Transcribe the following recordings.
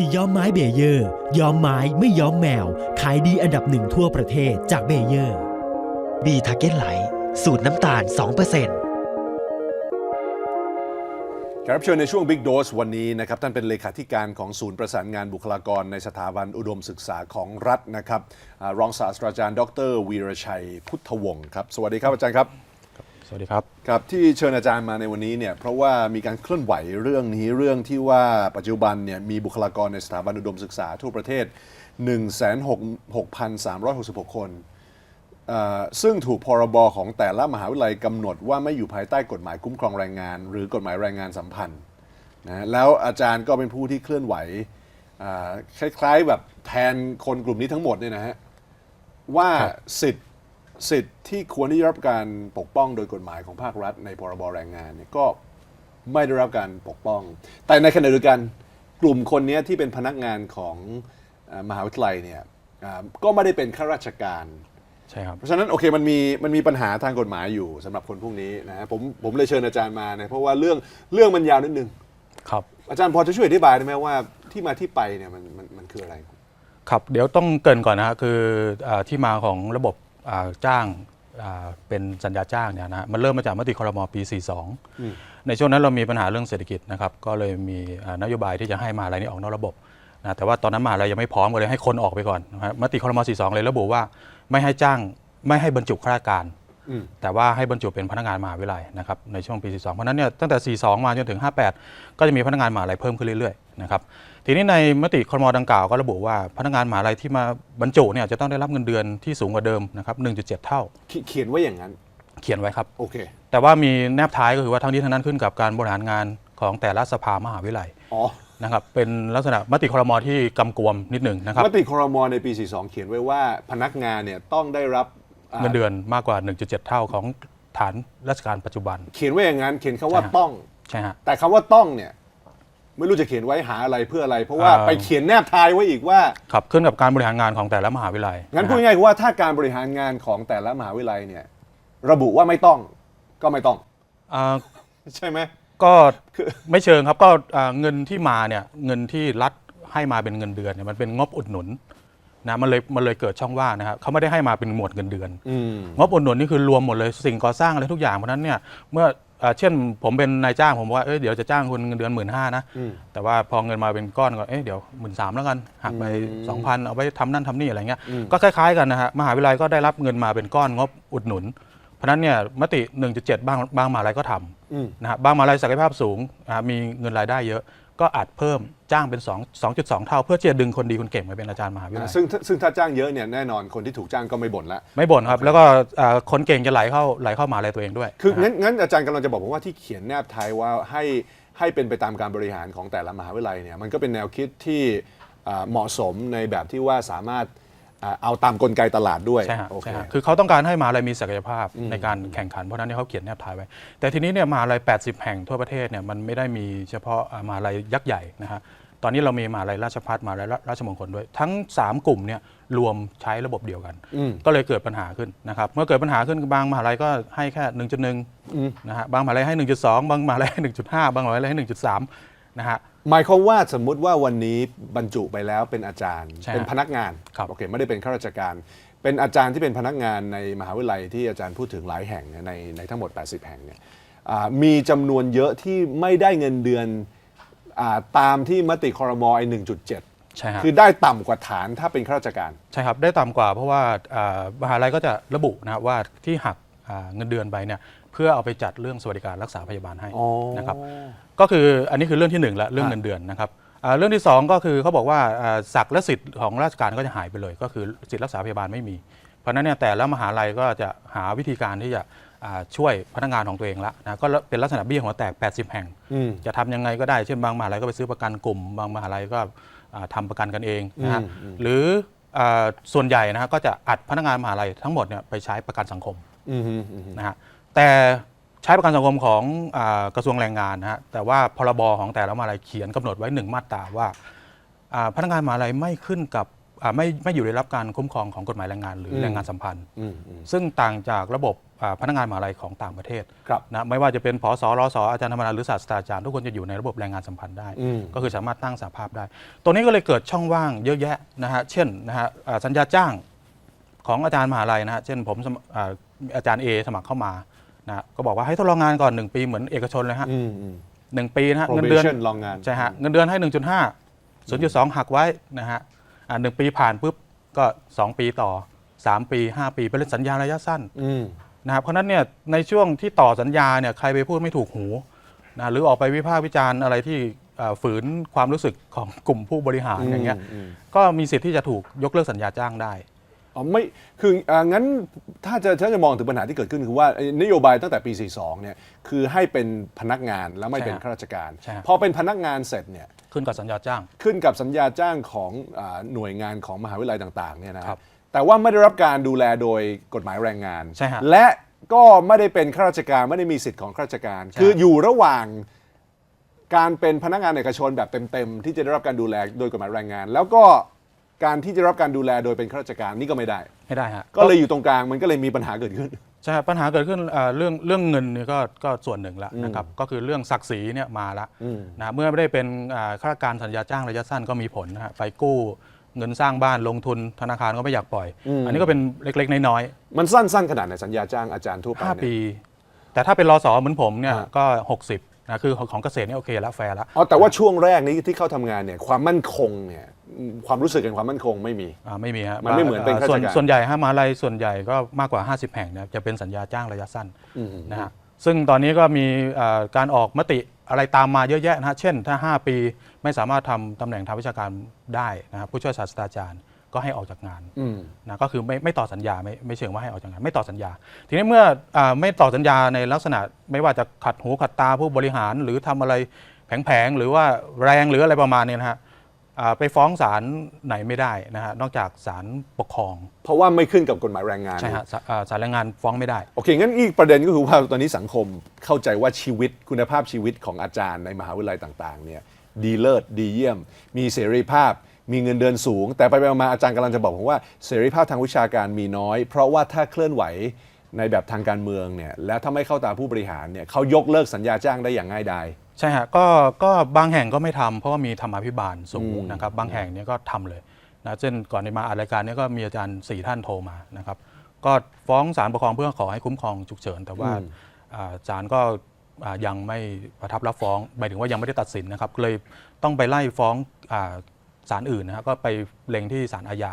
สีย้อมไม้เบเยอร์ย้อมไม้ไม่ย้อมแมว ขายดีอันดับหนึ่งทั่วประเทศจากเบเยอร์บีทาเก้นไลท์สูตรน้ำตาล 2%แขกรับเชิญในช่วง Big Dose วันนี้นะครับท่านเป็นเลขาธิการของศูนย์ประสานงานบุคลากรในสถาบันอุดมศึกษาของรัฐนะครับอารองศาสตราจารย์ ดรวีรชัยพุทธวงศ์ครับ สวัสดีครับอาจารย์ครับ สวัสดีครับ ครับที่เชิญอาจารย์มาในวันนี้เนี่ยเพราะว่ามีการเคลื่อนไหวเรื่องนี้เรื่องที่ว่าปัจจุบันเนี่ยมีบุคลากรในสถาบันอุดมศึกษาทั่วประเทศ 166,366 คนเอ่อซึ่งถูกพรบของแต่ละมหาวิทยาลัยกำหนดว่าไม่อยู่ภายใต้กฎหมายคุ้มครองแรงงาน หรือกฎหมายแรงงานสัมพันธ์นะแล้วอาจารย์ก็เป็นผู้ที่เคลื่อนไหวอ่าคล้ายๆแบบแทนคนกลุ่มนี้ทั้งหมดเนี่ยนะฮะว่าสิทธิ์ สิทธิ์ที่ควรที่ได้รับการปกป้องโดยกฎหมายของภาครัฐ ในพรบแรงงานเนี่ยก็ไม่ได้รับการปกป้อง แต่ในขณะเดียวกันกลุ่มคนเนี้ยที่เป็นพนักงานของเอ่อมหาวิทยาลัยเนี่ยอ่าก็ไม่ได้เป็นข้าราชการใช่ครับเพราะฉะนั้นโอเคมันมีมันมีปัญหาทางกฎหมายอยู่สำหรับคนพวกนี้นะฮะผมผมเลยเชิญอาจารย์มานะเพราะว่าเรื่องเรื่องมันยาวนิดนึงครับอาจารย์พอจะช่วยอธิบายได้ไหมว่าที่มาที่ไปเนี่ยมันมันมันคืออะไร ครับเดี๋ยวต้องเกรินก่อนนะฮะคืออาที่มาของระบบอ่า จ้างอ่าเป็นสัญญาจ้างเนี่ยนะฮะมันเริ่มมาจากมติครมปี 42 ในช่วงนั้นเรามีปัญหาเรื่องเศรษฐกิจนะครับก็เลยมีอ่านโยบายที่จะให้มหาลัยนี้ออกนอกระบบนะแต่ว่าตอนนั้นมหาลัยยังไม่พร้อมก็เลยให้คนออกไปก่อนนะฮะมติครม42 เลยระบุว่าไม่ให้จ้างไม่ให้บรรจุข้าราชการอืม แต่ว่าให้บรรจุเป็นพนักงานมหาวิทยาลัยนะครับในช่วงปี 42 เพราะฉะนั้นเนี่ยตั้งแต่ 42 มาจนถึง 58 ก็จะมีพนักงานมหาลัยเพิ่มขึ้นเรื่อยๆนะครับทีนี้ในมติครมดังกล่าวก็ระบุว่าพนักงานมหาลัยที่มาบรรจุเนี่ยจะต้องได้รับเงินเดือนที่สูงกว่าเดิมนะครับ1.7 เท่า เขีเขียนไว้อย่างนั้น เขียนไว้ครับโอเคแต่ว่ามีแนบท้ายก็คือว่าทั้งนี้ทั้งนั้นขึ้นกับการบริหารงานของแต่ละสภามหาวิทยาลัยอ๋อนะครับเป็นลักษณะมติครมที่กำกวมนิดหนึ่งนะครับมติครมในปี 42 เขียนไว้ว่าพนักงานเนี่ยต้องได้รับอ่า เงินเดือนมากกว่า 1.7 เท่าของฐานราชการปัจจุบัน เขียนไว้อย่างนั้นเขียนคำว่าใช่ฮะต้อง ใช่ฮะ แต่คำว่าต้องเนี่ย ไม่รู้จะเขียนไว้หาอะไรเพื่ออะไร เพราะว่าอ่าไปเขียนแนบท้ายไว้อีกว่า ครับขึ้นกับการบริหารงานของแต่ละมหาวิทยาลัยงั้นนะพูดฮะง่ายๆคือว่าถ้าการบริหารงานของแต่ละมหาวิทยาลัยเนี่ย ระบุว่าไม่ต้องก็ไม่ต้อง อ่าใช่ไหม ก็คือไม่เชิงครับก็อ่าเงินที่มาเนี่ยเงินที่รัฐให้มาเป็นเงินเดือนเนี่ยมันเป็นงบอุดหนุน นะมันเลยมันเลยเกิดช่องว่างนะครับเขาไม่ได้ให้มาเป็นหมวดเงินเดือนอืมงบอุดหนุนนี่คือรวมหมดเลยสิ่งก่อสร้างอะไรทุกอย่างเพราะฉะนั้นเนี่ยเมื่ออ่าเช่นผมเป็นนายจ้างผมว่าเอ้ยเดี๋ยวจะจ้างคุณเงินเดือนหมื่นห้านะอืมแต่ว่าพอเงินมาเป็นก้อนก็เอ้ยเดี๋ยวหมื่นสามแล้วกันหักไปสองพันเอาไปทำนั่นทำนี่อะไรเงี้ยอืมก็คล้ายๆกันนะฮะมหาวิทยาลัยก็ได้รับเงินมาเป็นก้อนงบอุดหนุน เพราะฉะนั้นเนี่ยมติ 1.7 บางบางมหาลัยก็ทอืมำนะฮะบางมหาลัยศักยภาพสูงอ่ามีเงินรายได้เยอะ ก็อาจเพิ่มจ้างเป็น 2 2.2 เท่า เพื่อที่จะดึงคนดีคนเก่งมาเป็นอาจารย์มหาวิทยาลัยซึ่งซึ่งถ้าจ้างเยอะเนี่ยแน่นอนคนที่ถูกจ้างก็ไม่บ่นละไม่บ่นครับ แล้วก็อ่าคนเก่งจะไหลเข้าไหลเข้ามหาลัยตัวเองด้วย คือนะฮะงั้นงั้นอาจารย์กำลังจะบอกผมว่าที่เขียนแนบท้ายว่าให้ให้เป็นไปตามการบริหารของแต่ละมหาวิทยาลัยเนี่ยมันก็เป็นแนวคิดที่อ่าเหมาะสมในแบบที่ว่าสามารถอ่า เอาตามกลไกตลาดด้วยใช่ฮะโอเค ใช่ฮะคือเขาต้องการให้มหาลัยมีศักยภาพในการแข่งขัน เพราะฉะนั้นเนยเขาเขียนแนบท้ายไว้ แต่ทีนี้เนี่ยมหาลัย 80 แห่งทั่วประเทศเนี่ยมันไม่ได้มีเฉพาะอ่ามหาลัยยักษ์ใหญ่นะฮะ ตอนนี้เรามีมหาลัยราชภัฏมหาลัยราชมงคลด้วย ทั้ง 3 กลุ่มเนี่ยรวมใช้ระบบเดียวกัน อืม ก็เลยเกิดปัญหาขึ้นนะครับเมื่อเกิดปัญหาขึ้นบางมหาลัยก็ให้แค่ 1.1นะฮะบางมหาลัยให้ 1.2 บางมหาลัยให้ 1.5 บางมหาลัยให้ 1.3นะฮะ หมายความว่าสมมุติว่าวันนี้บรรจุไปแล้วเป็นอาจารย์ ใช่เป็นพนักงานครับโอเคไม่ได้เป็นข้าราชการ เป็นอาจารย์ที่เป็นพนักงานในมหาวิทยาลัยที่อาจารย์พูดถึงหลายแห่งเนี่ยในในทั้งหมด 80 แห่งเนี่ยอ่ามีจำนวนเยอะที่ไม่ได้เงินเดือนอาตามที่มติคอรมอไอ1.7 ใช่ฮะ คือได้ต่ำกว่าฐานถ้าเป็นข้าราชการ ใช่ครับ ได้ต่ำกว่าเพราะว่าอ่ามหาลัยก็จะระบุนะครับว่าที่หักอ่าเงินเดือนไปเนี่ยเพื่อเอาไปจัดเรื่องสวัสดิการรักษาพยาบาลให้อ๋อนะครับก็คืออันนี้คือเรื่องที่หนึ่งละเรื่องฮะเงินเดือนนะครับอ่าเรื่องที่สองก็คือเขาบอกว่าอ่าศักดิ์และสิทธิ์ของราชการก็จะหายไปเลย ก็คือสิทธิรักษาพยาบาลไม่มี เพราะฉะนั้นเนี่ยแต่ละมหาลัยก็จะหาวิธีการที่จะอ่าช่วยพนักงานของตัวเองละนะก็เป็นลักษณะเบี้ยหัวแตก 80 แห่งอืมจะทำยังไงก็ได้เช่นบางมหาลัยก็ไปซื้อประกันกลุ่ม บางมหาลัยก็อ่าทำาประกันกันเองนะฮะอืมอืมหรืออ่าส่วนใหญ่นะฮะก็จะอัดพนักงานมหาลัยทั้งหมดเนี่ยไปใช้ประกันสังคมอืมอืมอืมนะฮะ แต่ใช้ประกันสังคมของอากระทรวงแรงงานนะฮะแต่ว่าพรบของแต่ละมหาลัยเขียนกำหนดไว้หนึ่งมาตราว่าอ่าพนักงานมหาลัยไม่ขึ้นกับอ่าไม่ไม่อยู่ในรับการคุ้มครองของกฎหมายแรงงานหรืออมแรงงานสัมพันธ์อืมอืมซึ่งต่างจากระบบอ่าพนักงานมหาลัยของต่างประเทศครับนะไม่ว่าจะเป็นผอสรสอาจารย์ธรรมดาหรือศาสตราจารย์ทุกคนจะอยู่ในระบบแรงงานสัมพันธ์ได้อืมก็คือสามารถตั้งสาภาพได้ ตัวนี้ก็เลยเกิดช่องว่างเยอะแยะนะฮะเช่นนะฮะอ่าสัญญาจ้างของอาจารย์มหาลัยนะฮะเช่นผมสมอ่าอาจารย์ A สมัครเข้ามา นะฮะก็บอกว่าให้ทดลองงานก่อน 1 ปีเหมือนเอกชนเลยฮะอืมอืม หนึ่งปีนะฮะเงินเดือน probation ลองงาน ใช่ฮะเงินเดือนให้ 1.5 0.2 หักไว้นะฮะอ่าหนึ่งปีผ่านปุ๊บก็ 2 ปีต่อ 3 ปี 5 ปีเป็นสัญญาระยะสั้นอืม นะครับเพราะฉะนั้นเนี่ยในช่วงที่ต่อสัญญาเนี่ยใครไปพูดไม่ถูกหูนะหรือออกไปวิพากษ์วิจารณ์อะไรที่เอ่อฝืนความรู้สึกของกลุ่มผู้บริหารอย่างเงี้ยอืมก็มีสิทธิ์ที่จะถูกยกเลิกสัญญาจ้างได้ อ๋อไม่คืออ่างั้นถ้าจะถ้าจะมองถึงปัญหาที่เกิดขึ้นคือว่าไอ้นโยบายตั้งแต่ปี 42 เนี่ยคือให้เป็นพนักงานแล้วไม่เป็นใช่ฮะข้าราชการ ใช่ฮะ พอเป็นพนักงานเสร็จเนี่ย ขึ้นกับสัญญาจ้าง ขึ้นกับสัญญาจ้างของอาหน่วยงานของมหาวิทยาลัยต่างๆเนี่ยนะครับแต่ว่าไม่ได้รับการดูแลโดยกฎหมายแรงงาน ใช่ฮะและก็ไม่ได้เป็นข้าราชการไม่ได้มีสิทธิ์ของข้าราชการ ใช่ คืออยู่ระหว่างการเป็นพนักงานเอกชนแบบเต็มๆที่จะได้รับการดูแลโดยกฎหมายแรงงาน แล้วก็ การที่จะรับการดูแลโดยเป็นข้าราชการนี่ก็ไม่ได้ ไม่ได้ฮะก็เลยอยู่ตรงกลางมันก็เลยมีปัญหาเกิดขึ้น ใช่ปัญหาเกิดขึ้นเอ่อเรื่องเรื่องเงินเนี่ยก็ก็ส่วนหนึ่งละนะครับก็คือเรื่องศักดิ์ศรีเนี่ยมาละอืม นะเมื่อไม่ได้เป็นอ่าข้าราชการสัญญาจ้างระยะสั้นก็มีผลนะฮะไปกู้เงินสร้างบ้านลงทุนธนาคารก็ไม่อยากปล่อย อันนี้ก็เป็นเล็กๆน้อยๆมันสั้นๆขนาดไหนสัญญาจ้างอาจารย์ทั่วไปห้าเนี่ย ปี แต่ถ้าเป็นรอสอเหมือนผมเนี่ยอ่าก็ 60นะคือของของเกษตรเนี่ยโอเคแล้วแฟร์แล้วอ๋อแต่ว่าช่วงแรกนี้ที่เข้าทำงานเนี่ยความมั่นคงเนี่ยอืม ความรู้สึกกันความมั่นคงไม่มี อ่าไม่มีฮะมันไม่เหมือนเป็นข้าราชส่วนการ ส่วนใหญ่ฮะมหาลัยส่วนใหญ่ก็มากกว่า 50 แห่งเนี่ยจะเป็นสัญญาจ้างระยะสั้นนะฮะซึ่งตอนนี้ก็มีอ่าการออกมติอะไรตามมาเยอะแยะนะฮะเช่นถ้า 5 ปีไม่สามารถทำตำแหน่งทางวิชาการได้นะครับผู้ช่วยศาสตราจารย์ก็ให้ออกจากงาน อืม นะก็คือไม่ไม่ต่อสัญญาไม่ไม่เชิงว่าให้ออกจากงานไม่ต่อสัญญา ทีนี้เมื่ออาไม่ต่อสัญญาในลักษณะไม่ว่าจะขัดหูขัดตาผู้บริหารหรือทำอะไรแผงๆหรือว่าแรงหรืออะไรประมาณเนี้นะฮะอ่า ไปฟ้องศาลไหนไม่ได้นะฮะนอกจากศาลปกครอง เพราะว่าไม่ขึ้นกับกฎหมายแรงงานใช่ฮะศาอ่าศาลแรงงานฟ้องไม่ได้ โอเค งั้นอีกประเด็นก็คือว่าตอนนี้สังคมเข้าใจว่าชีวิตคุณภาพชีวิตของอาจารย์ในมหาวิทยาลัยต่างๆเนี่ยดีเลิศดีเยี่ยม มีเสรีภาพ มีเงินเดือนสูง แต่ไปๆมาๆอาจารย์กำลังจะบอกผมว่าเสรีภาพทางวิชาการมีน้อย เพราะว่าถ้าเคลื่อนไหวในแบบทางการเมืองเนี่ยแล้วถ้าไม่เข้าตาผู้บริหารเนี่ยเขายกเลิกสัญญาจ้างได้อย่างง่ายดาย ใช่ฮะก็ก็บางแห่งก็ไม่ทำเพราะว่ามีธรรมาภิบาลสูงนะครับ บางแห่งเนี้ก็ทำเลยนะเช่นก่อนในมาอัดรายการเนี้ก็มีอาจารย์สี่ท่านโทรมานะครับ ก็ฟ้องศาลปกครองเพื่อขอให้คุ้มครองฉุกเฉิน แต่ว่าอ่าศาลก็อ่ายังไม่ประทับรับฟ้องหมายถึงว่ายังไม่ได้ตัดสินนะครับเลยต้องไปไล่ฟ้องอ่าศาลอื่นนะครับก็ไปเล็งที่ศาลอาญา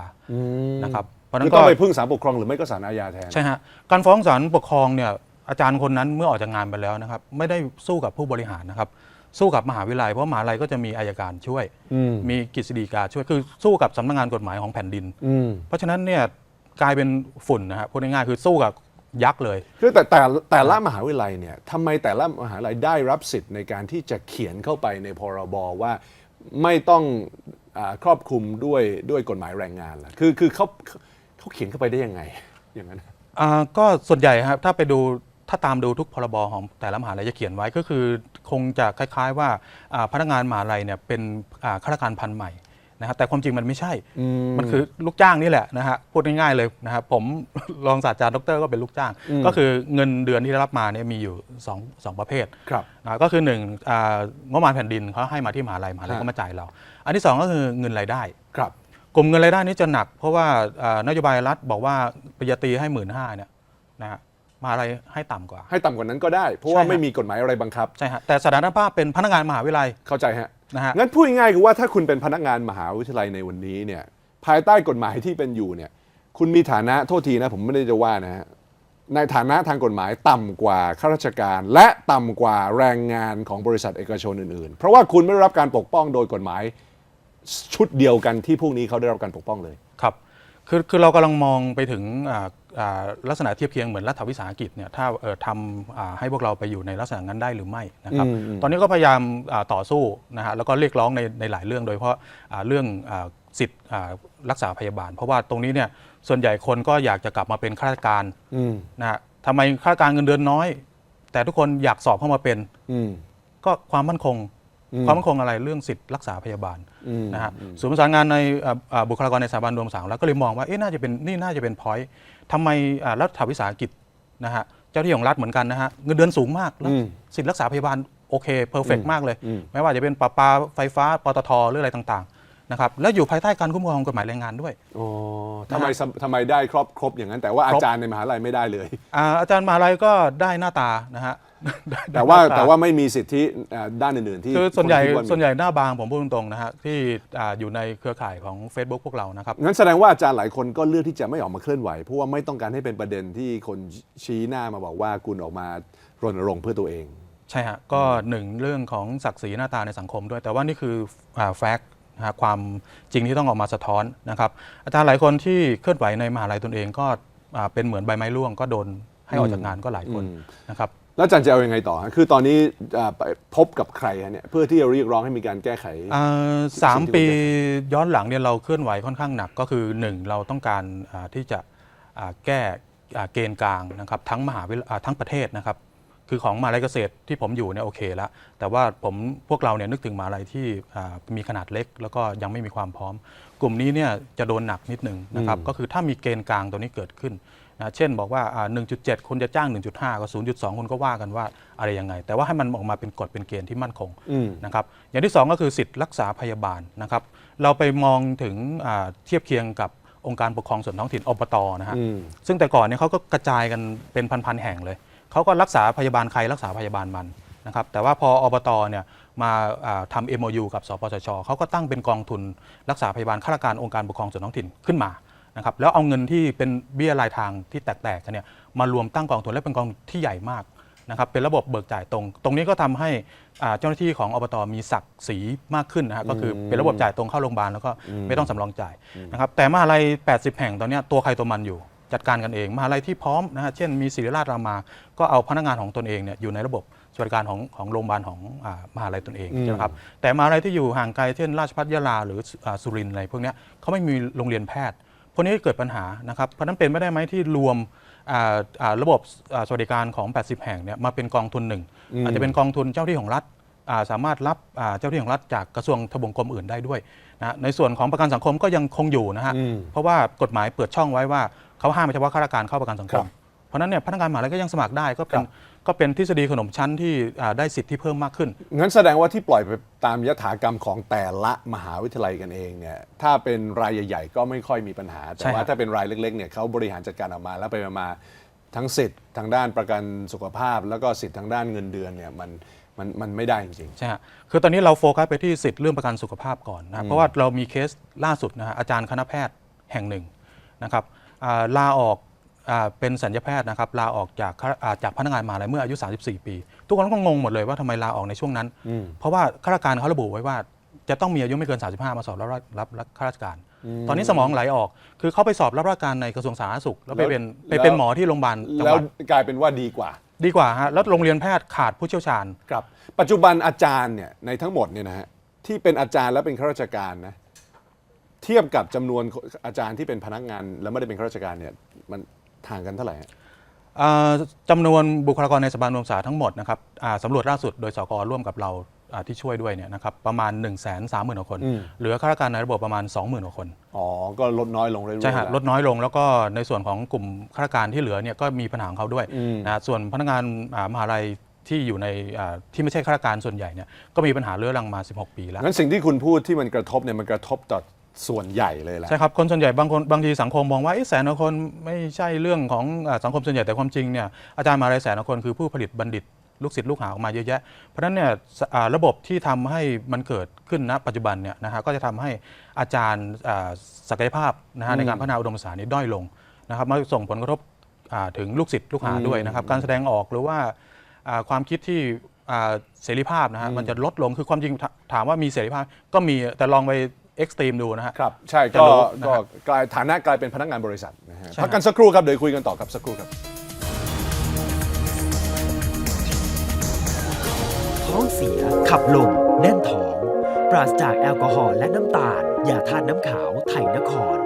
นะครับเพราะฉะคืนั้อนต้ก็องไปพึ่งศาลปกครองหรือไม่ก็ศาลอาญาแทน ใช่ฮะการฟ้องศาลปกครองเนี่ย อาจารย์คนนั้นเมื่อออกจากงานไปแล้วนะครับ ไม่ได้สู้กับผู้บริหารนะครับ สู้กับมหาวิทยาลัยเพราะมหาวิทยาลัยก็จะมีอายการช่วย มีกฤษฎีกาช่วยคือสู้กับสำนักงานกฎหมายของแผ่นดิน เพราะฉะนั้นเนี่ยกลายเป็นฝุ่นนะฮะพูดง่ายๆคือสู้กับยักษ์เลยคือแต่แต่แต่ละมหาวิทยาลัยเนี่ยทำไมแต่ละมหาวิทยาลัยได้รับสิทธิ์ในการที่จะเขียนเข้าไปในพรบว่าไม่ต้องอาครอบคลุมด้วยด้วยกฎหมายแรงงานล่ะคือคือเขาเขาเขียนเข้าไปได้ยังไง อย่างนั้น อ่าก็ส่วนใหญ่ครับถ้าไปดู ถ้าตามดูทุกพรบของแต่ละมหาลัยจะเขียนไว้ก็คือคงจะคล้าย ๆ ว่าอ่าพนักงานมหาลัยเนี่ยเป็นอ่าข้าราชการพันธุ์ใหม่นะครับแต่ความจริงมันไม่ใช่มันคือลูกจ้างนี่แหละนะฮะพูดง่ายๆเลยนะครับผม รองศาสตราจารย์ดรก็เป็นลูกจ้างก็คือเงินเดือนที่ได้รับมาเนี่ยมีอยู่สองสองประเภท ครับ อ่าก็คือหนึ่งอ่างบประมาณแผ่นดินเขาให้มาที่มหาลัยมหาลัยฮะ ก็มาจ่ายเรา อันที่สองก็คือเงินรายได้ ครับ กลุ่มเงินรายได้นี้จะหนัก เพราะว่าอ่านโยบายรัฐบอกว่าปริญญาตรีให้หมื่นห้าเนี่ยนะฮะ มหาลัยให้ต่ำกว่า ให้ต่ำกว่านั้นก็ได้ เพราะว่าใช่ฮะ ไม่มีกฎหมายอะไรบังคับ ใช่ฮะแต่สถานภาพเป็นพนักงานมหาวิทยาลัยเข้าใจฮะ นะฮะงั้นพูดง่ายๆคือว่าถ้าคุณเป็นพนักงานมหาวิทยาลัยในวันนี้เนี่ยภายใต้กฎหมายที่เป็นอยู่เนี่ยคุณมีฐานะโทษทีนะผมไม่ได้จะว่านะฮะในฐานะทางกฎหมายต่ำกว่าข้าราชการ และต่ำกว่าแรงงานของบริษัทเอกชนอื่นๆ เพราะว่าคุณไม่ได้รับการปกป้องโดยกฎหมายชุดเดียวกันที่พวกนี้เขาได้รับการปกป้องเลย ครับคือคือเรากำลังมองไปถึงอ่าอ่า ลักษณะเทียบเคียงเหมือนรัฐวิสาหกิจเนี่ยถ้าเอ่อทำอ่าให้พวกเราไปอยู่ในลักษณะนั้นได้หรือไม่นะครับอืมอืมตอนนี้ก็พยายามอ่าต่อสู้นะฮะแล้วก็เรียกร้องในในหลายเรื่องโดยเฉพาะอ่าเรื่องอาสิทธิ์อ่ารักษาพยาบาล เพราะว่าตรงนี้เนี่ยส่วนใหญ่คนก็อยากจะกลับมาเป็นข้าราชการอืมนะฮะทำไมข้าราชการเงินเดือนน้อย แต่ทุกคนอยากสอบเข้ามาเป็นอืมก็ความมั่นคง ความมั่นคงอะไรเรื่องสิทธิรักษาพยาบาลนะฮะศูนย์ประสานงานในอ่าอ่าบุคลากรในสถาบันรวมสามแล้วก็เลยมองว่าเอ๊ะน่าจะเป็นนี่น่าจะเป็นพอยต์ทำไมอ่ารัฐวิสาหกิจนะฮะเจ้าหน้าที่ของรัฐเหมือนกันนะฮะเงินเดือนสูงมากแล้วสิทธิรักษาพยาบาลโอเคเพอร์เฟกมากเลย ไม่ว่าจะเป็นประปาไฟฟ้าปตทหรืออะไรต่างๆนะครับแล้วอยู่ภายใต้การคุ้มครองของกฎหมายแรงงานด้วยอ๋อทำไมทำไมได้ครอบครบอย่างนั้นแต่ว่าอาจารย์ในมหาลัยไม่ได้เลย อาอาจารย์มหาลัยก็ได้หน้าตานะฮะได้ แต่ว่าหน้ตแต่ว่าไม่มีสิทธิอ่าด้านอื่นๆที่คือส่วนใหญ่คคิดามีส่วนใหญ่หน้าบางผมพูดตรงๆนะฮะที่อ่าอยู่ในเครือข่ายของ Facebook พวกเรานะครับงั้นแสดงว่าอาจารย์หลายคนก็เลือกที่จะไม่ออกมาเคลื่อนไหวเพราะว่าไม่ต้องการให้เป็นประเด็นที่คนชี้หน้ามาบอกว่าคุณออกมารณรงค์เพื่อตัวเอง ใช่ฮะก็หนึ่งเรื่องของศักดิ์ศรีหน้าตาในสังคมด้วย แต่ว่านี่คือแฟกต์นะฮะความจริงที่ต้องออกมาสะท้อนนะครับ อาจารย์หลายคนที่เคลื่อนไหวในมหาลัยตนเองก็อ่าเป็นเหมือนใบไม้ร่วงก็โดนให้ออกจากงานก็หลายคนอืมนะครับ แล้วอาจารย์จะเอายังไงต่อฮะคือตอนนี้อ่าไปพบกับใครฮะเนี่ยเพื่อที่จะเรียกร้องให้มีการแก้ไข อ่าสามสิ่งที่ปีคุณจะย้อนหลังเนี่ยเราเคลื่อนไหวค่อนข้างหนักก็คือหนึ่งเราต้องการอ่าที่จะอ่าแก้อ่าเกณฑ์กลางนะครับทั้งมหาวิทยาลัยอ่าทั้งประเทศนะครับ คือของมหาลัยเกษตรที่ผมอยู่เนี่ยโอเคแล้วแต่ว่าผมพวกเราเนี่ยนึกถึงมหาลัยที่อ่ามีขนาดเล็ก แล้วก็ยังไม่มีความพร้อม กลุ่มนี้เนี่ยจะโดนหนักนิดนึงนะครับก็คือถ้ามีเกณฑ์กลางตัวนี้เกิดขึ้น นะเช่นบอกว่าอ่า1.7คุณจะจ้าง 1.5 ก็ 0.2คุณก็ว่ากันว่าอะไรยังไง แต่ว่าให้มันออกมาเป็นกฎเป็นเกณฑ์ที่มั่นคงอืม นะครับอย่างที่ 2 ก็คือสิทธิรักษาพยาบาลนะครับเราไปมองถึงอ่าเทียบเคียงกับองค์การปกครองส่วนท้องถิ่นอบตนะฮะ อืม ซึ่งแต่ก่อนเนี่ยเขาก็กระจายกันเป็นพันๆแห่งเลย เขาก็รักษาพยาบาลใครรักษาพยาบาลมันนะครับ แต่ว่าพออบตเนี่ยมาอ่าทำ MOU กับสปสชเขาก็ตั้งเป็นกองทุนรักษาพยาบาลข้าราชการองค์การปกครองส่วนท้องถิ่นขึ้นมา นะครับแล้วเอาเงินที่เป็นเบี้ยรายทางที่แตกๆกันเนี่ยมารวมตั้งกองทุนและเป็นกองทุนที่ใหญ่มากนะครับเป็นระบบเบิกจ่ายตรง ตรงนี้ก็ทำให้อ่าเจ้าหน้าที่ของอบตมีศักดิ์ศรีมากขึ้นนะฮะก็คือเป็นระบบจ่ายตรงเข้าโรงพยาบาลแล้วก็ไม่ต้องสำรองจ่ายนะครับแต่มหาลัย 80 แห่งตอนเนี้ยตัวใครตัวมันอยู่ จัดการกันเองมหาลัยที่พร้อมนะฮะเช่นมีศิริราชรามา ก็เอาพนักงานของตนเองเนี่ยอยู่ในระบบสวัสดิการของของโรงพยาบาลของอามหาลัยตนเองนะครับแต่มหาลัยที่อยู่ห่างไกลเช่น ราชภัฏยะลาหรืออ่าสุรินทร์อะไรพวกเนี้ยเขาไม่มีโรงเรียนแพทย์ พวกนี้เกิดปัญหานะครับ เพราะฉะนั้นเป็นไม่ได้ไหมที่รวมอ่าอ่าระบบอ่าสวัสดิการของ 80 แห่งเนี่ยมาเป็นกองทุนหนึ่งอาจจะเป็นกองทุนเจ้าที่ของรัฐอ่าสามารถรับอ่าเจ้าที่ของรัฐจากกระทรวงทบวงกรมอื่นได้ด้วยนะในส่วนของประกันสังคมก็ยังคงอยู่นะฮะอืมเพราะว่ากฎหมายเปิดช่องไว้ว่าเขาห้ามเฉพาะข้าราชการเข้าประกันสังคครัมบเพ ราะฉะนั้นเนี่ยพนักงานมหาลัยก็ยังสมัครได้ก็เป็คนรับก็เป็นทฤษฎีขนมชั้นที่อ่าได้สิทธิ์ที่เพิ่มมากขึ้น งั้นแสดงว่าที่ปล่อยไปตามยถากรรมของแต่ละมหาวิทยาลัยกันเองเนี่ยถ้าเป็นรายใหญ่ ๆ ก็ไม่ค่อยมีปัญหา แต่ใช่ว่าครับถ้าเป็นรายเล็กๆเนี่ยเขาบริหารจัดการออกมาแล้วไปมาทั้งสิทธิ์ทางด้านประกันสุขภาพ แล้วก็สิทธิ์ทางด้านเงินเดือนเนี่ยมันมันมันไม่ได้จริงใช่ฮะคือตอนนี้เราโฟกัสไปที่สิทธิ์เรื่องประกันสุขภาพก่อนนะเพราะว่าเรามีเคสล่าสุดนะฮะอาจารย์คณะแพทย์แห่งหนึ่งนะครับอ่าลาออกอา เป็นสัญญาแพทย์นะครับลาออกจากข้าอ่าจากพนักงานมหาลัยเมื่ออายุ 34 ปี ทุกคนก็งงหมดเลยว่าทำไมลาออกในช่วงนั้นเพราะว่าข้าราชการเขาระบุไว้ว่า จะต้องมีอายุไม่เกิน 35 มาสอบรับรับรับข้าราชการ ตอนนี้สมองไหลออก คือเขาไปสอบรับราชการในกระทรวงสาธารณสุข แล้วไปเป็นแล้ว ไปเป็นหมอที่โรงพยาบาลๆจังแล้หววัดกลายเป็นว่าดีกว่า ดีกว่าฮะแล้วโรงเรียนแพทย์ขาดผู้เชี่ยวชาญ ครับ ปัจจุบันอาจารย์เนี่ยในทั้งหมดเนี่ยนะฮะที่เป็นอาจารย์และเป็นข้าราชการนะเทียบกับจำนวนอาจารย์ที่เป็นพนักงาน แล้วไม่ได้เป็นข้าราชการเนี่ยมัน ห่างกันเท่าไหร่ฮะ อ่าจำนวนบุคลากรในสถาบันอุดมศึกษาทั้งหมดนะครับอ่าสำรวจล่าสุดโดยสกร่วมกับเราอ่าที่ช่วยด้วยเนี่ยนะครับประมาณ 1 3 0 0 0 0กว่าคน อืม เหลือข้าราชการในระบบประมาณ 20,000กว่าคนอ๋อ ก็ลดน้อยลงเรื่อยๆใช่ฮะแวลดน้อยลงแล้วก็ในส่วนของกลุ่มข้าราชการที่เหลือเนี่ยก็มีปัญหาของเขาด้วย อืม นะส่วนพนักงานอ่ามหาลัยที่อยู่ในอ่าที่ไม่ใช่ข้าราชการส่วนใหญ่เนี่ยก็มีปัญหาเรื้อรังมา 16 ปีแล้ว งั้นสิ่งที่คุณพูดที่มันกระทบเนี่ยมันกระทบต่อ ส่วนใหญ่เลยแหละ ใช่ครับ คนส่วนใหญ่บางคนบางทีสังคมมองว่าเอ๊ะแสนกว่าคนไม่ใช่เรื่องของอาสังคมส่วนใหญ่แต่ความจริงเนี่ยอาจารย์มหาลัยแสนกว่าคนคือผู้ผลิตบัณฑิต ลูกศิษย์ลูกหาออกมาเยอะแยะ เพราะฉะนั้นเนี่ยสอ่าระบบที่ทำให้มันเกิดขึ้นณปัจจุบันเนี่ยนะฮะก็จะทำให้อาจารย์อ่าศักยภาพนะฮะในการพัฒนาอุดมศึกษานี้ด้อยลงนะครับมาส่งผลกระทบอ่าถึงลูกศิษย์ลูกหาด้วยนะครับการแสดงออกหรือว่าอ่าความคิดที่อ่าเสรีภาพนะฮะมันจะลดลงคือความจริงถถามว่ามีเสรีภาพก็มีแต่ลองไป เอ็กซ์ตรีมดูนะฮะ ครับ ใช่จะก็รู้นะก็ฮะ กลายฐานะกลายเป็นพนักงานบริษัทนะฮะใช่พักกันสักครู่ครับเดี๋ยวคุยกันต่อครับสักครู่ครับ ท้องเสีย ขับลม แน่นท้อง ปราศจากแอลกอฮอล์และน้ำตาลอย่าทานน้ำขาว ไทยนคร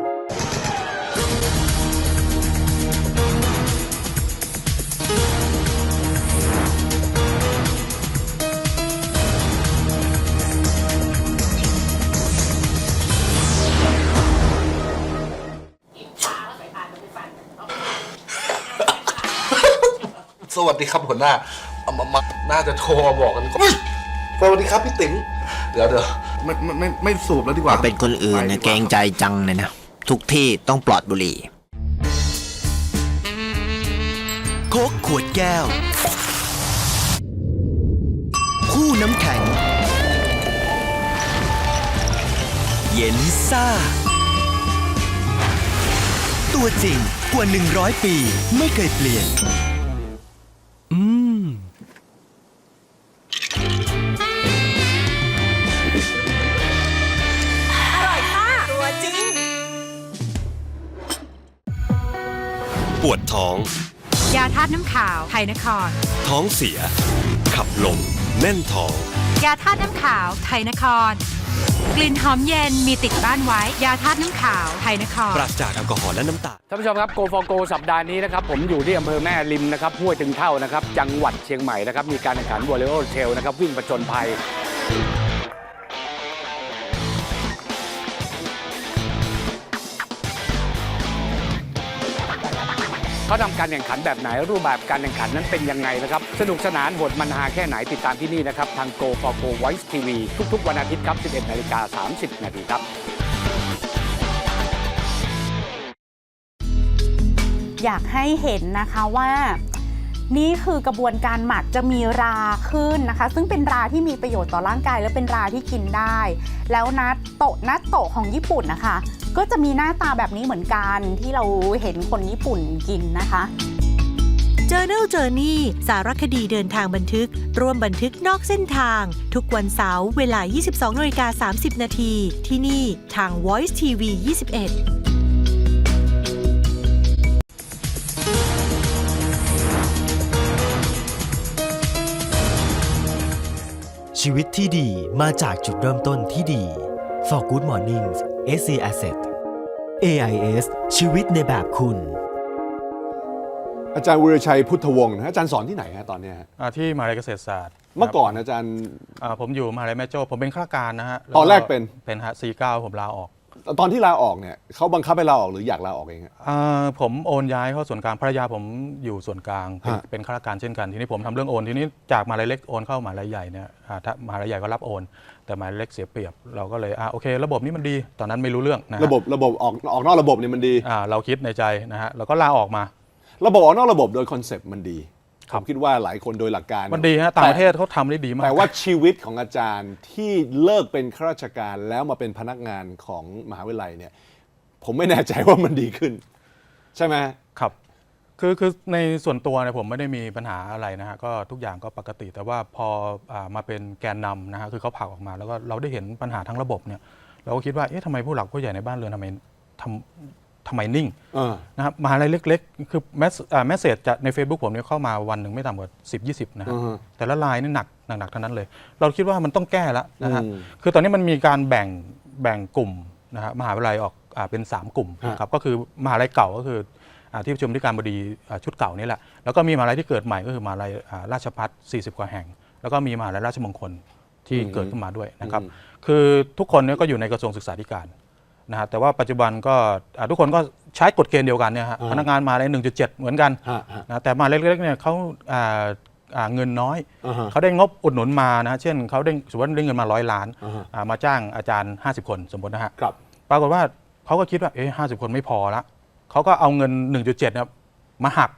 สดีครับหัวหน้าเอามามาน่าจะโทรมาบอกกันก่อนอุ๊ยสวัสดีครับพี่ติ๋มเดี๋ยวเดี๋ยวไม่ไม่ไม่ไม่สูบแล้วดีกว่าเป็นคนอื่นไปนะดีว่าเกรงใจจังเลยนะ ทุกที่ต้องปลอดบุหรี่ โค้กขวดแก้ว คู่น้ำแข็ง เย็นซ่า ตัวจริงกว่า 100 ปีไม่เคยเปลี่ยน อืมปวดท้อง ยาธาตุน้ำขาว ไทยนคร ท้องเสีย ขับลมแน่นท้อง ยาธาตุน้ำขาว ไทยนคร กลิ่นหอมเย็นมีติดบ้านไว้ ยาธาตุน้ำขาวไทยนคร ปราศจากแอลกอฮอล์และน้ำตาล ท่านผู้ชมครับโกฟอโกสัปดาห์นี้นะครับ ผมอยู่ที่อำเภอแม่ริมนะครับห้วยตึงเท่านะครับ จังหวัดเชียงใหม่นะครับ มีการแข่งขันวอลเลย์บอลเทลนะครับ วิ่งประจนภัย เขาทำการแข่งขันแบบไหนรูปแบบการแข่งขันนั้นเป็นยังไงนะครับ สนุกสนานโหดมันฮาแค่ไหนติดตามที่นี่นะครับ ทาง Go for Go Voice TV ทุกๆ วันอาทิตย์ครับ 11 นาฬิกา 30 นาทีครับอยากให้เห็นนะคะว่านี่คือกระบวนการหมักจะมีราขึ้นนะคะ ซึ่งเป็นราที่มีประโยชน์ต่อร่างกาย และเป็นราที่กินได้ แล้วนัตโตะนัตโตะของญี่ปุ่นนะคะ ก็จะมีหน้าตาแบบนี้เหมือนกันที่เราเห็นคนญี่ปุ่นกินนะคะ Journal Journey สารคดีเดินทางบันทึก ร่วมบันทึกนอกเส้นทาง ทุกวันเสาร์เวลา 22นาฬิกา30 นาที ที่นี่ทาง Voice TV 21ชีวิตที่ดีมาจากจุดเริ่มต้นที่ดี For Good Mornings SC Asset AIS ชีวิตในแบบคุณ อาจารย์วิรชัยพุทธวงศ์นะอาจารย์สอนที่ไหนฮะตอนเนี้ยฮะอ่าที่มหาลัยเกษตรศาสตร์เมื่อก่อนอาจารย์ อ่าผมอยู่มหาลัยแม่โจ้ผมเป็นข้าราชการนะฮะตอนแรกเป็น เป็นฮะสี่เก้าผมลาออก ตอนที่ลาออกเนี่ยเขาบังคับให้ลาออกหรืออยากลาออกเองฮะอ่าผมโอนย้ายเข้าส่วนกลางภรรยาผมอยู่ส่วนกลางเป็นฮะ เป็นข้าราชการเช่นกัน ทีนี้ผมทำเรื่องโอนทีนี้จากมหาลัยเล็กโอนเข้ามหาลัยใหญ่เนี่ยอ่าถ้ามหาลัยใหญ่ก็รับโอน แต่มหาลัยเล็กเสียเปรียบ เราก็เลยอ่าโอเค ระบบนี้มันดี ตอนนั้นไม่รู้เรื่องนะฮระบบระบบออกออกนอกระบบเนี่ยมันดี อ่าเราคิดในใจนะฮะเราก็ลาออกมา ระบบออกนอกระบบโดยคอนเซปต์มันดีค ผรับมคิดว่าหลายคนโดยหลักการมันดีฮะต่างประเทศเขาทำได้ดีมาก แต่ว่าชีวิตของอาจารย์ที่เลิกเป็นข้าราชการแล้วมาเป็นพนักงานของมหาวิทยาลัยเนี่ย ผมไม่แน่ใจว่ามันดีขึ้น ใช่ไหมครับ คือคือในส่วนตัวเนี่ยผมไม่ได้มีปัญหาอะไรนะฮะก็ทุกอย่างก็ปกติ แต่ว่าพออามาเป็นแกนนำนะฮะคือเขาผลักออกมา แล้วก็เราได้เห็นปัญหาทั้งระบบเนี่ย เราก็คิดว่าเอ๊ะทำไมผู้หลักผู้ใหญ่ในบ้านเรือนทำไมทำ ทำไมนิ่งเออนะครับมหาลัยเล็กๆ คือแมสแมสเซจจะใน Facebook ผมเนี่ยเข้ามาวันหนึ่งไม่ต่ำกว่า 10 20 นะฮะอือฮะแต่ละลายนี่หนักหนักหนักทั้งนั้นเลย เราคิดว่ามันต้องแก้แล้วนะฮะอืมคือตอนนี้มันมีการแบ่งแบ่งกลุ่มนะฮะมหาวิทยาลัยออกอาเป็น 3 กลุ่มฮะนะครับก็คือมหาลัยเก่าก็คืออาที่ประชุมที่การบดีอ่าชุดเก่านี่แหละ แล้วก็มีมหาลัยที่เกิดใหม่ก็คือมหาลัยอ่าราชพัฒ40 กว่าแห่ง แล้วก็มีมหาลัยราชมงคลที่เกิดขึ้นมาด้วยนะครับ คือทุกคนเนี่ยก็อยู่ในกระทรวงศึกษาธิการ นะฮะแต่ว่าปัจจุบันก็อ่าทุกคนก็ใช้กฎเกณฑ์เดียวกันเนี่ยฮะอ่าพนักงานมหาลัย1.7 เหมือนกันฮะฮะ นะแต่มหาลัยเล็กๆเนี่ยเขาอ่าอ่าเงินน้อย อ่าฮะ เขาได้งบอุดหนุนมานะฮะเช่นเขาได้สมมติว่าได้เงินมาร้อยล้านอ่าฮะ อ่ามาจ้างอาจารย์ 50 คนสมมตินะฮะ ครับ ปรากฏว่าเขาก็คิดว่าเอ๊ะห้าสิบคนไม่พอละเขาก็เอาเงิน 1.7เนี่ยมาหัก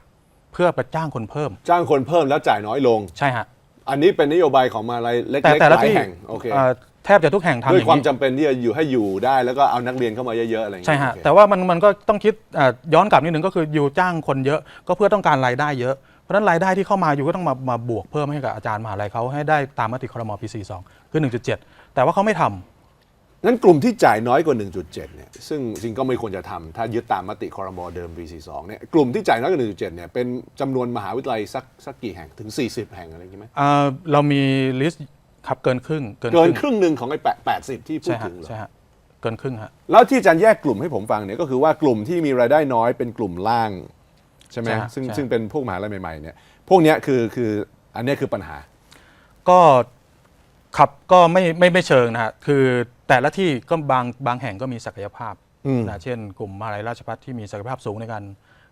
เพื่อไปจ้างคนเพิ่มจ้างคนเพิ่มแล้วจ่ายน้อยลง ใช่ฮะอันนี้เป็นนโยบายของมหาลัยเล็กแต่ๆแต่ละหลายที่แห่งโอเค เอ่อ แทบจะทุกแห่งทำอด้วยย่างความนี้ จำเป็นที่จะอยู่ให้อยู่ได้แล้วก็เอานักเรียนเข้ามาเยอะๆอะไรอย่างใช่เงี้ยฮะ โอเคแต่ว่ามันมันก็ต้องคิดอ่าย้อนกลับนิดนึงก็คืออยู่จ้างคนเยอะ ก็เพื่อต้องการรายได้เยอะ เพราะฉะนั้นรายได้ที่เข้ามาอยู่ก็ต้องมามาบวกเพิ่มให้กับอาจารย์มหาลัยเขาให้ได้ตามมติครมปี42คือ 1.7 แต่ว่าเขาไม่ทำ งั้นกลุ่มที่จ่ายน้อยกว่า 1.7 เนี่ย ซึ่งจริงก็ไม่ควรจะทำถ้ายึดตามมติคอรมอเดิมปี42เนี่ยกลุ่มที่จ่ายน้อยกว่า 1.7 เนี่ยเป็นจำนวนมหาวิทยาลัยสักสักกี่แห่งถึง 40 แห่งอะไรอย่างงี้ไหม อ่าเรามีลิสต์ ครับเกินครึ่งเกินครึ่งหนึ่งของไอ้แปด80ที่พูดใช่ฮะถึงเหรอใช่ฮะเกินครึ่งฮะแล้วที่อาจารย์แยกกลุ่มให้ผมฟังเนี่ยก็คือว่ากลุ่มที่มีรายได้น้อยเป็นกลุ่มล่างใช่ไหมใช่ฮะซึ่งใช่ซึ่งเป็นพวกมหาลัยใหม่ๆเนี่ยพวกเนี้ยคือคืออันเนี้ยคือปัญหา ก็ครับก็ไม่ไม่ไม่เชิงนะฮะคือแต่ละที่ก็บางบางแห่งก็มีศักยภาพอืมนะเช่น กลุ่มมหาลัยราชภัฏที่มีศักยภาพสูงในการ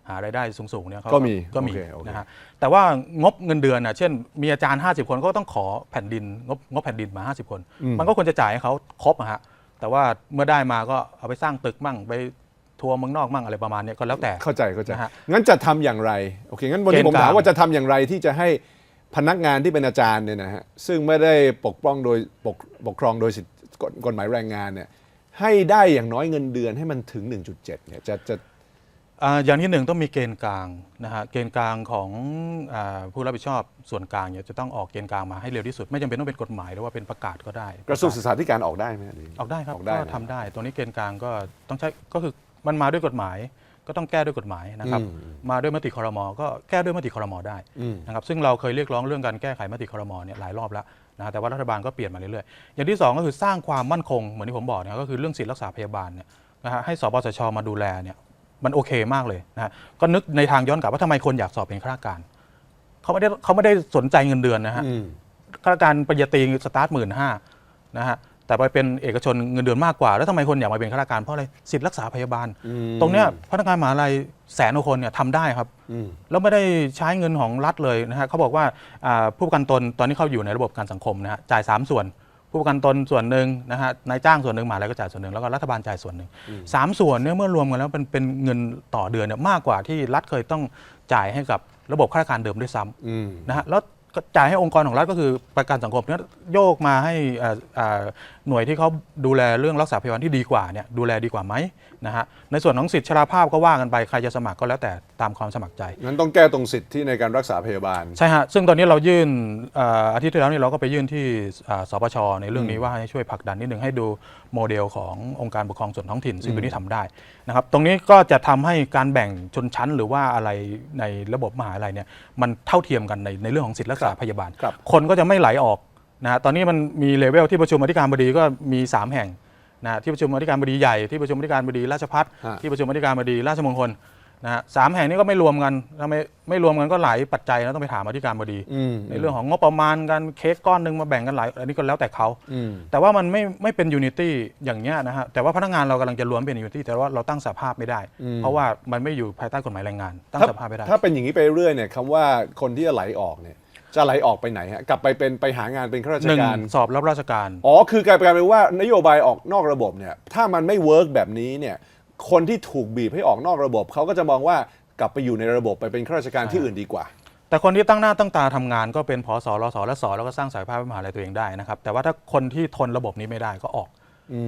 หารายได้สูงๆเนี่ยเขาก็มีก็มีโอเคโอเค นะฮะแต่ว่างบเงินเดือนน่ะเช่น มีอาจารย์ 50 คนก็ต้องขอแผ่นดินงบงบแผ่นดินมา 50 คน มันก็ควรจะจ่ายให้เขาครบอะฮะแต่ว่าเมื่อได้มาก็เอาไปสร้างตึกมั่งไปทัวร์เมืองนอกมั่งอะไรประมาณเนี้ยก็แล้วแต่ เข้าใจเข้าใจ นะฮะงั้นจะทำอย่างไรโอเคงั้นวันนี้เกณฑ์ผมถามกลาง ว่าจะทำอย่างไรที่จะให้พนักงานที่เป็นอาจารย์เนี่ยนะฮะซึ่งไม่ได้ปกป้องโดยปกปกครองโดยสิทธิกฎกฎหมายแรงงานเนี่ยให้ได้อย่างน้อยเงินเดือนให้มันถึง 1.7เนี่ยจะจะ อ่าอย่างที่หนึ่งต้องมีเกณฑ์กลางนะฮะเกณฑ์กลางของอาผู้รับผิดชอบส่วนกลางเนี่ยจะต้องออกเกณฑ์กลางมาให้เร็วที่สุด ไม่จำเป็นต้องเป็นกฎหมายหรือว่าเป็นประกาศก็ได้ กระทรวงศึกษาธิการออกได้ไหมหรือออกได้ครับออกได้ก็นะทำได้ ตัวนี้เกณฑ์กลางก็ต้องใช้ก็คือมันมาด้วยกฎหมายก็ต้องแก้ด้วยกฎหมายนะครับอืมมาด้วยมติคอรมอก็แก้ด้วยมติคอรมอได้อืมนะครับ ซึ่งเราเคยเรียกร้องเรื่องการแก้ไขมติคอรมอเนี่ยหลายรอบแล้วนะฮะแต่ว่ารัฐบาลก็เปลี่ยนมาเรื่อยๆ อย่างที่สองก็คือสร้างความมั่นคงเหมือนที่ผมบอกเนี่ยก็คือเรื่องสิทธิรักษาพยาบาลเนี่ยนะฮะให้สปสชมาดูแลเนี่ย มันโอเคมากเลยนะฮะก็นึกในทางย้อนกลับว่าทำไมคนอยากสอบเป็นข้าราชการเขาไม่ได้เขาไม่ได้สนใจเงินเดือนนะฮะอืม ข้าราชการปริญญาตรีสตาร์ทหมื่นห้านะฮะแต่ไปเป็นเอกชนเงินเดือนมากกว่า แล้วทำไมคนอยากมาเป็นข้าราชการเพราะอะไรสิทธิรักษาพยาบาล อืมตรงเนี้ยพนักงานมหาลัยแสนกว่าคนเนี่ยทำได้ครับ อืม แล้วไม่ได้ใช้เงินของรัฐเลยนะฮะเขาบอกว่าอ่าผู้ประกันตนตอนนี้เขาอยู่ในระบบการสังคมนะฮะจ่าย 3 ส่วน ผู้ประกันตนส่วนหนึ่งนะฮะนายจ้างส่วนหนึ่งมหาลัยก็จ่ายส่วนหนึ่งแล้วก็รัฐบาลจ่ายส่วนหนึ่งสามส่วนเนี่ยเมื่อรวมกันแล้วเป็นเป็นเงินต่อเดือนเนี่ยมากกว่าที่รัฐเคยต้องจ่ายให้กับระบบข้าราชการเดิมด้วยซ้ำอืมนะฮะแล้วก็จ่ายให้องค์กรของรัฐก็คือประกันสังคมเนี่ยโยกมาให้อ่าอ่าหน่วยที่เขาดูแลเรื่องรักษาพยาบาลที่ดีกว่าเนี่ยดูแลดีกว่าไหม นะฮะในส่วนของสิทธิชราภาพก็ว่ากันไปใครจะสมัครก็แล้วแต่ตามความสมัครใจ งั้นต้องแก้ตรงสิทธิในการรักษาพยาบาล ใช่ฮะซึ่งตอนนี้เรายื่นเอ่ออาทิตย์ที่แล้วนี่เราก็ไปยื่นที่อ่าสปชในเรื่องนี้ว่าให้ช่วยผลักดันนิดนึงให้ดูโมเดลขององค์การปกครองส่วนท้องถิ่นซึ่งตัวนี้ทำได้นะครับตรงนี้ก็จะทำให้การแบ่งชนชั้นหรือว่าอะไรในระบบมหาลัยเนี่ยมันเท่าเทียมกันในในเรื่องของสิทธิรักษาพยาบาล ครับ คนก็จะไม่ไหลออกนะฮะตอนนี้มันมีเลเวลที่ประชุมอธิการบดีก็มี 3 แห่ง นะฮะที่ประชุมอธิการบดีใหญ่ที่ประชุมอธิการบดีราชพัฒฮะที่ประชุมอธิการบดีราชมงคลนะฮะสามแห่งนี้ก็ไม่รวมกันถ้าไม่ไม่รวมกันก็หลายปัจจัยนะต้องไปถามอธิการบดีอืมในเรื่องของงบประมาณการเค้กก้อนหนึ่งมาแบ่งกันหลายอันนี้ก็แล้วแต่เขาอืมแต่ว่ามันไม่ไม่เป็นยูนิตี้อย่างเงี้ยนะฮะแต่ว่าพนักงานเรากำลังจะรวมเป็นยูนิตี้แต่ว่าเราตั้งสภาพไม่ได้อืมเพราะว่ามันไม่อยู่ภายใต้กฎหมายแรงงาน ตั้งถ้าสภาพไม่ได้ถ้าเป็นอย่างนี้ไปเรื่อยเนี่ยคำว่าคนที่จะไหลออกเนี่ย จะไหลออกไปไหนฮะกลับไปเป็นไปหางานเป็นข้าราชหนึ่งการ สอบรับราชการ อ๋อ คือกลายเป็นว่านโยบายออกนอกระบบเนี่ย ถ้ามันไม่เวิร์กแบบนี้เนี่ย คนที่ถูกบีบให้ออกนอกระบบ เขาก็จะมองว่ากลับไปอยู่ในระบบไปเป็นข้าราชการที่อื่นดีกว่า แต่คนที่ตั้งหน้าตั้งตาทำงานก็เป็นพอสรสและสแล้วก็สร้างสายภาพมหาลัยตัวเองได้นะครับ แต่ว่าถ้าคนที่ทนระบบนี้ไม่ได้ก็ออก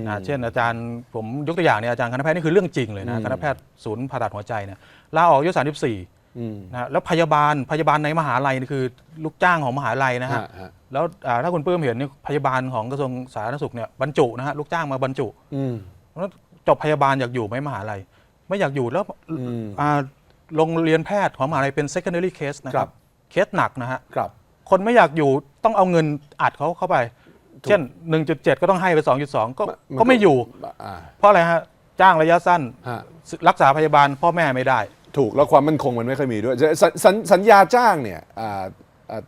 นะเช่นอาจารย์ผมยกตัวอย่างเนี่ยอาจารย์คณะแพทย์นี่คือเรื่องจริงเลยนะคณะแพทย์ศูนย์ผ่าตัดหัวใจเนี่ยลาออกอายุ34อืม นะฮะแล้วพยาบาลพยาบาลในมหาลัยนี่คือ ลูกจ้างของมหาลัยนะฮะฮะฮะแล้วอ่าถ้าคุณปื้มเห็นนี่พยาบาลของกระทรวงสาธารณสุขเนี่ยบรรจุนะฮะลูกจ้างมาบรรจุอืมแล้วจบพยาบาลอยากอยู่ไหมมหาลัย ไม่อยากอยู่แล้วอืม อ่าโรงเรียนแพทย์ของมหาลัยเป็น secondary case นะคครัรับ บ เคสหนักนะฮะ ครับ คนไม่อยากอยู่ต้องเอาเงินอัดเขาเข้าไปเช่น 1.7 ก็ต้องให้ไป 2.2 ก็มันก็ไม่อยู่ อ่าเพราะอะไรฮะ จ้างระยะสั้นฮะ รักษาพยาบาลพ่อแม่ไม่ได้ ถูกแล้วความมั่นคงมันไม่ค่อยมีด้วยสสสัญสัญญาจ้างเนี่ยอ่าอ่า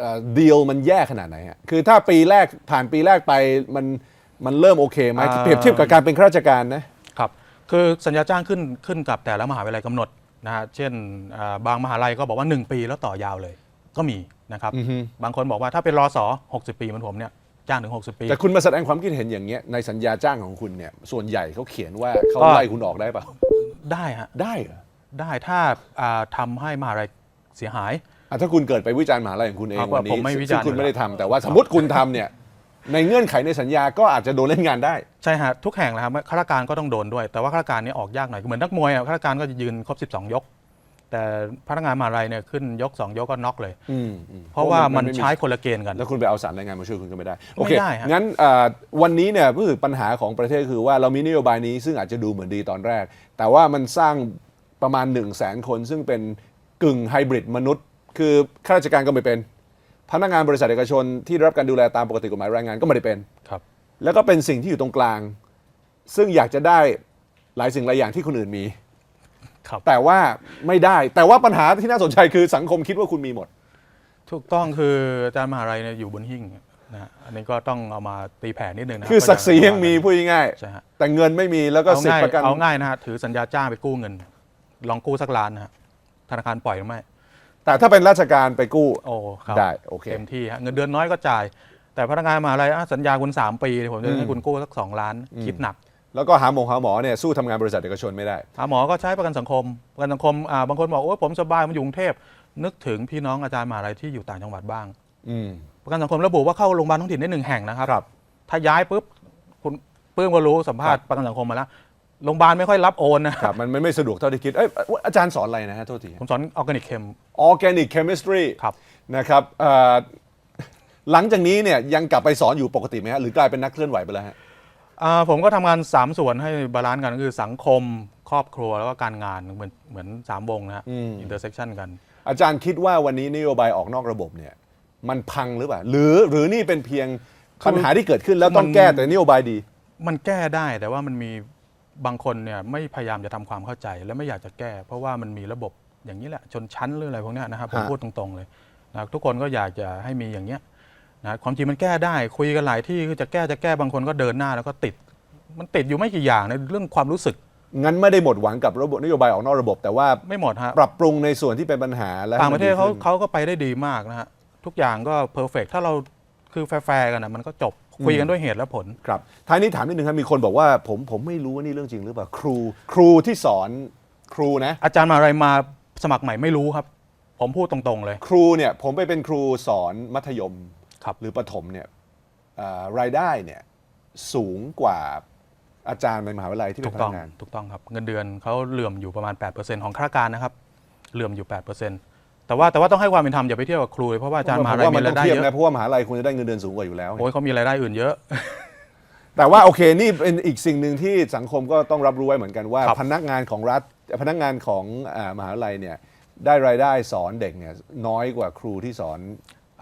อ่าดีลมันแย่ขนาดไหนฮะคือถ้าปีแรกผ่านปีแรกไปมันมันเริ่มโอเคไหมอ่าเปรียบเทียบกับการเป็นข้าราชการนะครับคือสัญญาจ้างขึ้นขึ้นกับแต่ละมหาวิทยาลัยกำหนดนะฮะเช่นอ่าบางมหาลัยก็บอกว่า 1 ปีแล้วต่อยาวเลยก็มีนะครับอือฮึบางคนบอกว่าถ้าเป็นรอสอ60 ปีเหมือนผมเนี่ยจ้างถึง 60 ปี แต่คุณมาแสดงความคิดเห็นอย่างเงี้ยในสัญญาจ้างของคุณเนี่ยส่วนใหญ่เขาเขียนว่าเขาก็ไล่คุณออกได้เปล่าได้ฮะได้เหรอ ได้ถ้าอ่าทำให้มหาลัยเสียหาย อะถ้าคุณเกิดไปวิจารณ์มหาลัยของคุณเองอะวันนี้ผมไม่วิจารณ์ซึ่งคุณอยู่แล้วไม่ได้ทำแต่ว่าสมมติคุณทำเนี่ย ในเงื่อนไขในสัญญาก็อาจจะโดนเล่นงานได้ ใช่ฮะทุกแห่งเลยครับข้าราชการก็ต้องโดนด้วย แต่ว่าข้าราชการนี่ออกยากหน่อยเหมือนนักมวยอะข้าราชการก็จะยืนครบ 12 ยก แต่พนักงานมหาลัยเนี่ยขึ้นยก 2 ยกก็น็อกเลย อืมอืมเพราะว่ามันไใช้คนละเกณฑ์กัน แล้วคุณไปเอาสารรายงานมาช่วยคุณก็ไม่ได้ โอเค ไม่ได้ฮะงั้นอ่าวันนี้เนี่ยรู้สึกปัญหาของประเทศคือว่าเรามีนโยบายนี้ซึ่งอาจจะดูเหมือนดีตอนแรก แต่ว่ามันสร้าง ประมาณ 1 0 0 0 0แสนคนซึ่งเป็นกึ่งไฮบริดมนุษย์ คือข้าราชการก็ไม่เป็น พนักงานบริษัทเอกชนที่ได้รับการดูแลตามปกติกฎหมายแรงงานก็ไม่ได้เป็นครับ แล้วก็เป็นสิ่งที่อยู่ตรงกลาง ซึ่งอยากจะได้หลายสิ่งหลายอย่างที่คนอื่นมีครับแต่ว่าไม่ได้แต่ว่าปัญหาที่น่าสนใจคือสังคมคิดว่าคุณมีหมด ถูกต้องคืออาจารย์มหาลัยเนี่ยอยู่บนหิ้งนะฮะอันนี้ก็ต้องเอามาตีแผ่นิดนึงนะคือศักดิ์ศรียังมีพูดง่ายใช่ฮะๆแต่เงินไม่มีแล้วก็เอาสิทง่ายธิประกัน เอาง่ายนะฮะถือสัญญาจ้างไปกู้เงิน ลองกู้สักล้านนะฮะธนาคารปล่อยหรือไม่ แต่ถ้าเป็นราชการไปกู้ โอ้ครับได้โอเค เต็มที่ฮะเงินเดือนน้อยก็จ่าย แต่พนักงานมหาลัยอะสัญญาคุณ 3 ปีผมจะให้คุณกู้สัก 2 ล้าน คิดหนัก แล้วก็หาหมงหาหมอเนี่ยสู้ทำงานบริษัทเอกชนไม่ได้ หาหมอก็ใช้ประกันสังคม ประกันสังคมอ่าบางคนบอกโอ้ยผมสบายมาอยู่กรุงเทพนึกถึงพี่น้องอาจารย์มหาลัยที่อยู่ต่างจังหวัดบ้าง อืม ประกันสังคมระบุว่าเข้าโรงพยาบาลท้องถิ่นได้หนึ่งแห่งนะครับครับถ้าย้ายปุ๊บคุณปื้มก็รู้สัมภาษณ์ประกันสังคมมาแล้ว โรงพยาบาลไม่ค่อยรับโอนนะครับมันมันไม่สะดวกเท่าที่คิดเอ้ยอาจารย์สอนอะไรนะฮะโทษทีผมสอนออร์แกนิกเคม Organic Chemistry ครับ นะครับเอ่อหลังจากนี้เนี่ยยังกลับไปสอนอยู่ปกติไหมฮะหรือกลายเป็นนักเคลื่อนไหวไปแล้วฮะ อ่าผมก็ทำงาน 3 ส่วนให้บาลานซ์กันก็คือสังคมครอบครัวแล้วก็การงานเหมือนเหมือนสามวงนะฮะอืมอินเตอร์เซ็กชันกัน อาจารย์คิดว่าวันนี้นโยบายออกนอกระบบเนี่ยมันพังหรือเปล่าหรือหรือนี่เป็นเพียงปัญหาที่เกิดขึ้นแล้วต้องมันแก้แต่นโยบายดี มันแก้ได้แต่ว่ามันมี บางคนเนี่ยไม่พยายามจะทำความเข้าใจ และไม่อยากจะแก้ เพราะว่ามันมีระบบอย่างนี้แหละชนชั้นหรืออะไรพวกเนี้ยนะครับผมฮะพูดตรงๆเลยนะทุกคนก็อยากจะให้มีอย่างเงี้ยนะความจริงมันแก้ได้ คุยกันหลายที่คือจะแก้จะแก้บางคนก็เดินหน้าแล้วก็ติด มันติดอยู่ไม่กี่อย่างในเรื่องความรู้สึก งั้นไม่ได้หมดหวังกับระบบนโยบายออกนอกระบบ แต่ว่าไม่หมดฮะปรับปรุงในส่วนที่เป็นปัญหาและต่างประเทศเขาให้มันดีขึ้นเขาก็ไปได้ดีมากนะฮะทุกอย่างก็เพอร์เฟกถ้าเราคือแฟร์ๆกันนะมันก็จบ คุยกันด้วยเหตุและผล ครับท้ายนี้ถามนิดนึงครับมีคนบอกว่าผมผมไม่รู้ว่านี่เรื่องจริงหรือเปล่าครู ครูที่สอนครูนะ อาจารย์มหาอะไรมาสมัครใหม่ไม่รู้ครับ ผมพูดตรงๆเลย ครูเนี่ยผมไปเป็นครูสอนมัธยมครับหรือประถมเนี่ยเอ่อรายได้เนี่ยสูงกว่าอาจารย์ในมหาวิทยาลัยที่เป็ถูนกพต้นัองกงาน ถูกต้องครับ เงินเดือนเขาเหลื่อมอยู่ประมาณ 8%ของข้าราชการนะครับเหลื่อมอยู่ 8% แต่ว่าแต่ว่าต้องให้ความเป็นธรรมอย่าไปเทียบกับครูเลยเพราะว่าอาจารย์มหาผมลัยว่ามัมีนต้ราอยงได้เทียบเยนะอะเพราะว่ามหาลัยควรจะได้เงินเดือนสูงกว่าอยู่แล้ว โอ้ยเขามีรายได้อื่นเยอะ แต่ว่าโอเคนี่เป็นอีกสิ่งหนึ่งที่สังคมก็ต้องรับรู้ไว้เหมือนกันว่าครับพนักงานของรัฐพนักงานของอ่ามหาลัยเนี่ยได้รายได้สอนเด็กเนี่ยน้อยกว่าครูที่สอน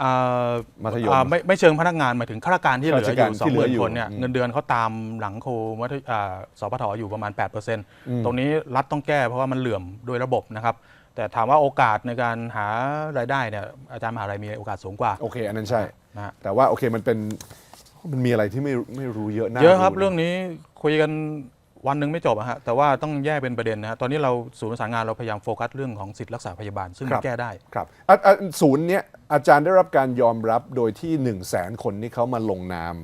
อ่ามัธยมอ่าไม่ไม่เชิงพนักงานหมายถึงข้าราชการที่เหลือข้าราชอการยู่สอที่งเหหลือมื่นอยู่คนเนี่ยอืมเงินเดือนเขาตามหลังครูมัธยอ่าสพทอยู่ประมาณ8%ตรงนี้รัฐต้องแก้เพราะว่ามันเหลื่อมโดยระบบนะครับ แต่ถามว่าโอกาสในการหารายได้เนี่ยอาจารย์มหาลัยมีโอกาสสูงกว่า โอเค อันนั้นใช่ นะฮะ แต่ว่าโอเคมันเป็นมันมีอะไรที่ไม่ไม่รู้เยอะน่าเยอะครับนเรื่องนี้คุยกันวันหนึ่งไม่จบอะฮะแต่ว่าต้องแยกเป็นประเด็นนะฮะตอนนี้เราศูนย์ประสานงานเราพยายามโฟกัสเรื่องของสิทธิรักษาพยาบาล ซึ่งครับแก้ได้ ครับอะอะศูนย์เนี้ยอาจารย์ได้รับการยอมรับโดยที่1นึ่งแสนคนนี่เขามาลงนาม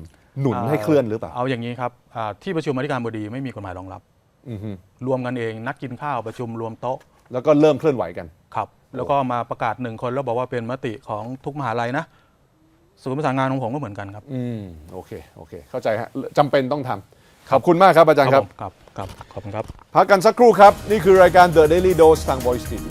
หนุนให้เคลื่อนหรือเปล่าเอาอย่างนี้ครับอ่าที่ประชุมอธิการบดีไม่มีกฎหมายรองรับ อือฮึรวมกันเองนัดกินข้าวประชุมรวมโต๊ะ แล้วก็เริ่มเคลื่อนไหวกัน ครับ แล้วก็มาประกาศหนึ่งคนแล้วบอกว่าเป็นมติของทุกมหาลัยนะศูนย์ประสานงานของผมก็เหมือนกันครับ อืมโอเคโอเค เข้าใจฮะจำเป็นต้องทำขอบคุณมากครับอาจารย์ครับผมครับครับขอบคุณครับ พักกันสักครู่ครับ นี่คือรายการ The Daily Dose ทาง Voice TV